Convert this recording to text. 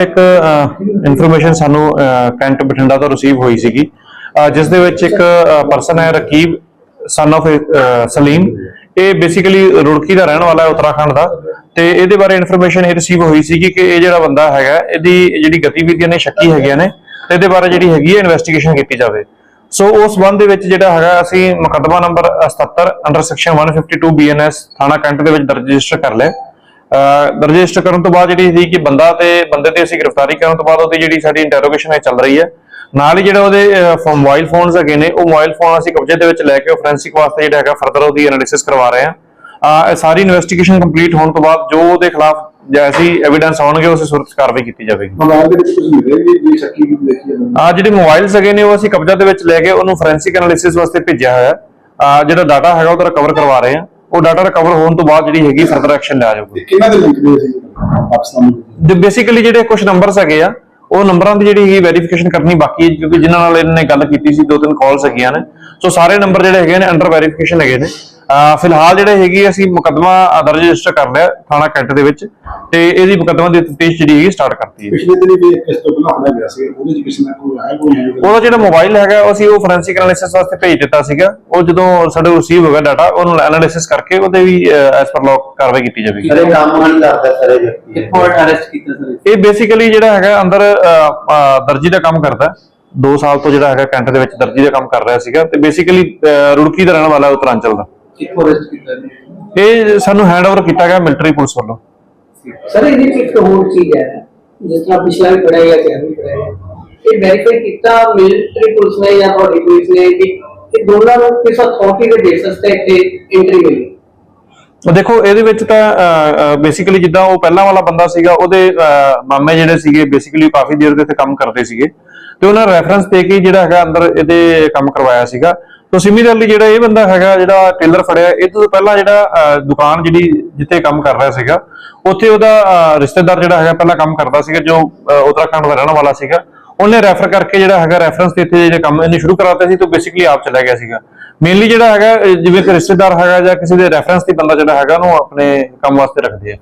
ਇੱਕ ਇਨਫੋਰਮੇਸ਼ਨ ਸਾਨੂੰ ਕੈਂਟ ਬਠਿੰਡਾ ਤੋਂ ਰਿਸੀਵ ਹੋਈ ਸੀਗੀ। ਜਿਸ ਦੇ ਵਿੱਚ ਇੱਕ ਪਰਸਨ ਹੈ ਰਕੀਬ ਸਨ of ਸਲੀਮ। ਇਹ ਬੇਸਿਕਲੀ ਰੁੜਕੀ ਦਾ ਰਹਿਣ ਵਾਲਾ ਹੈ ਉੱਤਰਾਖੰਡ ਦਾ। ਤੇ ਇਹਦੇ ਬਾਰੇ ਇਨਫੋਰਮੇਸ਼ਨ ਇਹ ਰਿਸੀਵ ਹੋਈ ਸੀਗੀ ਕਿ ਇਹ ਜਿਹੜਾ ਬੰਦਾ ਹੈਗਾ, ਇਹਦੀ ਜਿਹੜੀ ਗਤੀਵਿਧੀਆਂ ਨੇ, ਸ਼ੱਕੀ ਹੈਗੀਆਂ ਨੇ, ਤੇ ਇਹਦੇ ਬਾਰੇ ਜਿਹੜੀ ਹੈਗੀ ਹੈ ਇਨਵੈਸਟੀਗੇਸ਼ਨ ਕੀਤੀ ਜਾਵੇ। ਸੋ ਉਸ ਸੰਬੰਧ ਦੇ ਵਿੱਚ ਜਿਹੜਾ ਹੈਗਾ, ਅਸੀਂ ਮੁਕੱਦਮਾ ਨੰਬਰ 77 ਅੰਡਰ ਸੈਕਸ਼ਨ 152 ਬੀਐਨਐਸ ਥਾਣਾ ਕੈਂਟ ਦੇ ਵਿੱਚ ਦਰਜ ਰਜਿਸਟਰ ਕਰ ਲਿਆ। ਰਜਿਸਟਰ ਕਰਨ ਤੋਂ ਬਾਅਦ ਜਿਹੜੀ ਸੀ ਕਿ ਬੰਦਾ ਤੇ ਬੰਦੇ ਤੇ ਅਸੀਂ ਗ੍ਰਿਫਤਾਰੀ ਕਰਨ ਤੋਂ ਬਾਅਦ ਉਹਦੀ ਜਿਹੜੀ ਸਾਡੀ ਇੰਟਰੋਗੇਸ਼ਨ ਹੈ ਚੱਲ ਰਹੀ ਹੈ। ਨਾਲ ਹੀ ਜਿਹੜਾ ਉਹਦੇ ਮੋਬਾਈਲ ਫੋਨਸ ਹੈਗੇ ਨੇ ਉਹ ਮੋਬਾਈਲ ਫੋਨ ਅਸੀਂ ਕਬਜ਼ੇ ਦੇ ਵਿੱਚ ਲੈ ਕੇ ਫੋਰੈਂਸਿਕ ਵਾਸਤੇ ਜਿਹੜਾ ਹੈਗਾ ਫਰਦਰ ਉਹਦੀ ਐਨਾਲਿਸਿਸ ਕਰਵਾ ਰਹੇ ਹਾਂ। ਇਹ ਸਾਰੀ ਇਨਵੈਸਟੀਗੇਸ਼ਨ ਕੰਪਲੀਟ ਹੋਣ ਤੋਂ ਬਾਅਦ ਜੋ ਉਹਦੇ ਖਿਲਾਫ ਜੈਸੀ ਐਵੀਡੈਂਸ ਆਉਣਗੇ ਉਸ ਸੂਰਤ ਕਾਰਵਾਈ ਕੀਤੀ ਜਾਵੇਗੀ। ਮੋਬਾਈਲ ਦੇ ਵਿੱਚ ਕੁਝ ਮਿਲੇ ਵੀ ਜੀ ਸ਼ੱਕੀ ਵੀ ਦੇਖੀ ਜਾਂਦੀ ਆ ਜਿਹੜੇ ਮੋਬਾਈਲਸ ਹੈਗੇ ਨੇ ਉਹ ਅਸੀਂ ਕਬਜ਼ਾ ਦੇ ਵਿੱਚ ਲੈ ਕੇ ਉਹਨੂੰ ਫੋਰੈਂਸਿਕ ਐਨਾਲਿਸਿਸ ਵਾਸਤੇ ਭੇਜਿਆ ਹੋਇਆ ਆ ਜਿਹੜਾ ਡਾਟਾ ਹੈਗਾ ਉਹ ਰਿਕਵਰ ਕਰਵਾ ਰਹੇ ਹਾਂ। ਉਹ ਡਾਟਾ ਰਿਕਵਰ ਹੋਣ ਤੋਂ ਬਾਅਦ ਜਿਹੜੀ ਹੈਗੀ ਫਰਦਰ ਐਕਸ਼ਨ ਲਿਆ ਜਾਊਗਾ। ਕਿਹਨਾਂ ਦੇ ਲਿੰਕ ਨੇ ਸੀ ਪਾਕਿਸਤਾਨ ਦੇ ਬੇਸਿਕਲੀ ਜਿਹੜੇ ਕੁਝ ਨੰਬਰਸ ਹੈਗੇ ਆ ਉਹ ਨੰਬਰਾਂ ਦੀ ਜਿਹੜੀ ਹੈਗੀ ਵੈਰੀਫਿਕੇਸ਼ਨ ਕਰਨੀ ਬਾਕੀ ਹੈ ਕਿਉਂਕਿ ਜਿਨ੍ਹਾਂ ਨਾਲ ਇਹਨਾਂ ਨੇ ਗੱਲ ਕੀਤੀ ਸੀ ਦੋ ਤਿੰਨ ਕਾਲਸ ਹੈਗੀਆਂ ਨੇ। ਸੋ ਸਾਰੇ ਨੰਬਰ ਜਿਹੜੇ ਹੈਗੇ ਨੇ ਅੰਡਰ ਵੈਰੀਫਿਕੇਸ਼ਨ ਹੈਗੇ ਨੇ। ਫਿਲਹਾਲ ਜਿਹੜੇ ਹੈਗੀ ਅਸੀਂ ਮੁਕੱਦਮਾ ਦਰਜ ਰਜਿਸਟਰ ਕਰ ਲਿਆ ਥਾਣਾ ਕੈਂਟ ਦੇ ਵਿੱਚ ਤੇ ਇਹਦੀ ਮੁਕੱਦਮਾ ਦੀ ਤਫਤੀਸ਼ ਜਿਹੜੀ ਹੈਗੀ ਸਟਾਰਟ ਕਰਤੀ ਹੈ। ਪਿਛਲੇ ਦਿਨ ਵੀ ਇਸ ਤੋਂ ਪਹਿਲਾਂ ਹੋਇਆ ਗਿਆ ਸੀ ਉਹਦੇ ਚ ਕਿਸੇ ਨੇ ਕੋਈ ਆਇਆ ਕੋਈ ਨਹੀਂ ਉਹਦਾ ਜਿਹੜਾ ਮੋਬਾਈਲ ਹੈਗਾ ਉਹ ਅਸੀਂ ਉਹ ਫੋਰੈਂਸਿਕ ਐਨਾਲਿਸਿਸ ਵਾਸਤੇ ਭੇਜ ਦਿੱਤਾ ਸੀਗਾ। ਉਹ ਜਦੋਂ ਸਾਡੇ ਰਿਸੀਵ ਹੋ ਗਿਆ ਡਾਟਾ ਉਹਨੂੰ ਐਨਾਲਿਸਿਸ ਕਰਕੇ ਉਹਦੇ ਵੀ ਐਸ ਪਰ ਲੌਕ ਕਾਰਵਾਈ ਕੀਤੀ ਜਾਵੇਗੀ। ਸਾਰੇ ਕੰਮ ਨਹੀਂ ਕਰਦਾ ਸਾਰੇ ਵਿਅਕਤੀ? ਕਿੱਥੋਂ ਅਰੈਸਟ ਕੀਤਾ ਸਰ ਇਹ ਬੇਸਿਕਲੀ ਜਿਹੜਾ ਹੈਗਾ ਅੰਦਰ ਦਰਜੀ ਦਾ ਕੰਮ ਕਰਦਾ 2 ਸਾਲ ਤੋਂ ਜਿਹੜਾ ਹੈਗਾ ਕੈਂਟ ਦੇ ਵਿੱਚ ਦਰਜੀ ਦਾ ਕੰਮ ਕਰ ਰਿਹਾ ਸੀਗਾ ਤੇ ਬੇਸਿਕਲੀ ਰੁੜਕੀ ਦਾ ਰਹਿਣ ਵਾਲਾ ਉੱਤਰਾਂਚਲ ਦਾ। ਕਿੱਥੋਂ ਅਰੈਸਟ ਕੀਤਾ ਜੀ ਇਹ ਸਾਨੂੰ ਹੈਂਡਓਵਰ ਕੀਤਾ ਗਿਆ ਮਿਲਟਰੀ ਪੁਲਿਸ ਵੱਲੋਂ। ਸਰ ਇਹਦੇ ਚ ਇੱਕ ਹੋਰ ਚੀਜ਼ ਹੈ ਜਿਸ ਤਰ੍ਹਾਂ ਪਿਛਲਾ ਵੀ ਜਾਂ ਚਾਹ ਵੀ ਇਹ ਵੈਰੀਫਾਈ ਕੀਤਾ ਮਿਲਟਰੀ ਪੁਲਿਸ ਨੇ ਜਾਂ ਤੁਹਾਡੀ ਪੁਲਿਸ ਨੇ ਕਿ ਇਹ ਦੋਨਾਂ ਨੂੰ ਕਿਸ ਅਥਾਰਟੀ ਦੇ ਬੇਸਿਸ ਤੇ ਇੱਥੇ ਐਂਟਰੀ ਮਿਲੀ? ਉਹ ਦੇਖੋ ਇਹਦੇ ਵਿੱਚ ਤਾਂ ਬੇਸਿਕਲੀ ਜਿੱਦਾਂ ਉਹ ਪਹਿਲਾਂ ਵਾਲਾ ਬੰਦਾ ਸੀਗਾ ਉਹਦੇ ਅਹ, ਮਾਮੇ ਜਿਹੜੇ ਸੀਗੇ ਬੇਸਿਕਲੀ ਕਾਫੀ ਦੇਰ ਦੇ ਇੱਥੇ ਕੰਮ ਕਰਦੇ ਸੀਗੇ। ਤੇ ਉਹਨਾਂ ਰੈਫਰੈਂਸ ਦੇ ਕੇ ਜਿਹੜਾ ਹੈਗਾ ਅੰਦਰ ਇਹਦੇ ਕੰਮ ਕਰਵਾਇਆ ਸੀਗਾ। ਤੋ ਸਿਮੀਲਰਲੀ ਜਿਹੜਾ ਇਹ ਬੰਦਾ ਹੈਗਾ ਜਿਹੜਾ ਟੇਲਰ ਫੜਿਆ ਇਹ ਤੋਂ ਪਹਿਲਾਂ ਜਿਹੜਾ ਦੁਕਾਨ ਜਿਹੜੀ ਜਿੱਥੇ ਕੰਮ ਕਰ ਰਿਹਾ ਸੀਗਾ ਉੱਥੇ ਉਹਦਾ ਰਿਸ਼ਤੇਦਾਰ ਜਿਹੜਾ ਹੈਗਾ ਪਹਿਲਾਂ ਕੰਮ ਕਰਦਾ ਸੀਗਾ ਜੋ ਅਹ, ਦਾ ਰਹਿਣ ਵਾਲਾ ਸੀਗਾ। ਉਹਨੇ ਰੈਫਰ ਕਰਕੇ ਜਿਹੜਾ ਹੈਗਾ ਰੈਫਰੈਂਸ ਤੇ ਇੱਥੇ ਜਿਹੜੇ ਕੰਮ ਇਹਨੇ ਸ਼ੁਰੂ ਕਰਾਤੇ ਸੀ ਤਾਂ ਬੇਸਿਕਲੀ ਆਪ ਚਲਾ ਗਿਆ ਸੀਗਾ। ਮੇਨਲੀ ਜਿਹੜਾ ਹੈਗਾ ਜਿਵੇਂ ਕਿ ਰਿਸ਼ਤੇਦਾਰ ਹੈਗਾ ਜਾਂ ਕਿਸੇ ਦੇ ਰੈਫਰੈਂਸ ਤੇ ਬੰਦਾ ਜਿਹੜਾ ਹੈਗਾ ਉਹਨੂੰ ਆਪਣੇ ਕੰਮ ਵਾਸਤੇ ਰੱਖਦੇ ਆ।